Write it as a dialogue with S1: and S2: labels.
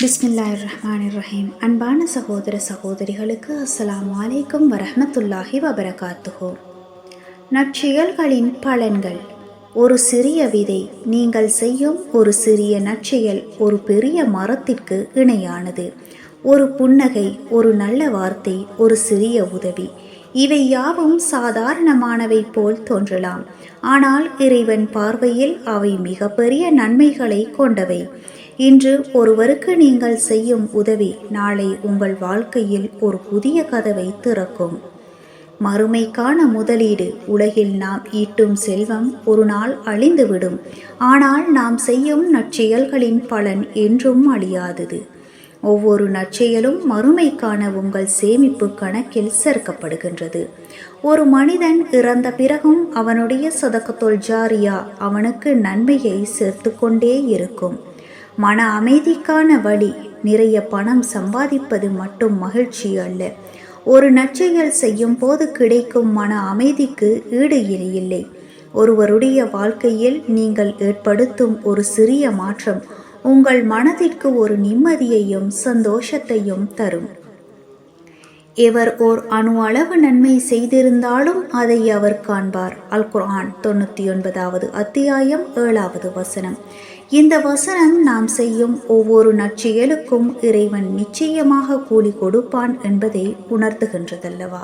S1: பிஸ்மில்லாய் ரஹ்மான் ரஹீம் அன்பான சகோதர சகோதரிகளுக்கு அஸ்லாம் அலைக்கும் வரஹ்மத்துல்லாஹி வபரகாத்துஹோ. நற்செயல்களின் பலன்கள். ஒரு சிறிய விதை நீங்கள் செய்யும் ஒரு சிறிய நற்செயல் ஒரு பெரிய மரத்திற்கு இணையானது. ஒரு புன்னகை ஒரு நல்ல வார்த்தை ஒரு சிறிய உதவி. இவை யாவும் சாதாரணமானவை போல் தோன்றலாம். ஆனால் இறைவன் பார்வையில் அவை மிகப்பெரிய நன்மைகளை கொண்டவை. இன்று ஒருவருக்கு நீங்கள் செய்யும் உதவி நாளை உங்கள் வாழ்க்கையில் ஒரு புதிய கதவை திறக்கும். மறுமைக்கான முதலீடு உலகில் நாம் ஈட்டும் செல்வம் ஒரு நாள் அழிந்துவிடும். ஆனால் நாம் செய்யும் நற்செயல்களின் பலன் என்றும் அழியாதது. ஒவ்வொரு நற்செயலும் மறுமைக்கான உங்கள் சேமிப்பு கணக்கில் சேர்க்கப்படுகின்றது. ஒரு மனிதன் இறந்த பிறகும் அவனுடைய சதக்கத்தொல் ஜாரியா அவனுக்கு நன்மையை சேர்த்து கொண்டே இருக்கும். மன அமைதிக்கான வழி நிறைய பணம் சம்பாதிப்பது மட்டும் மகிழ்ச்சி அல்ல. ஒரு நற்செயல் செய்யும் போது கிடைக்கும் மன அமைதிக்கு ஈடு இணையில்லை ஒருவருடைய வாழ்க்கையில் நீங்கள் ஏற்படுத்தும் ஒரு சிறிய மாற்றம் உங்கள் மனதிற்கு ஒரு நிம்மதியையும் சந்தோஷத்தையும் தரும். எவர் ஓர் அணு அளவு நன்மை செய்திருந்தாலும் அதை அவர் காண்பார். அல் குர்ஆன் தொண்ணூற்றி ஒன்பதாவது அத்தியாயம் ஏழாவது வசனம். இந்த வசனம் நாம் செய்யும் ஒவ்வொரு நற்செயலுக்கும் இறைவன் நிச்சயமாக கூலி கொடுப்பான் என்பதை உணர்த்துகின்றதல்லவா?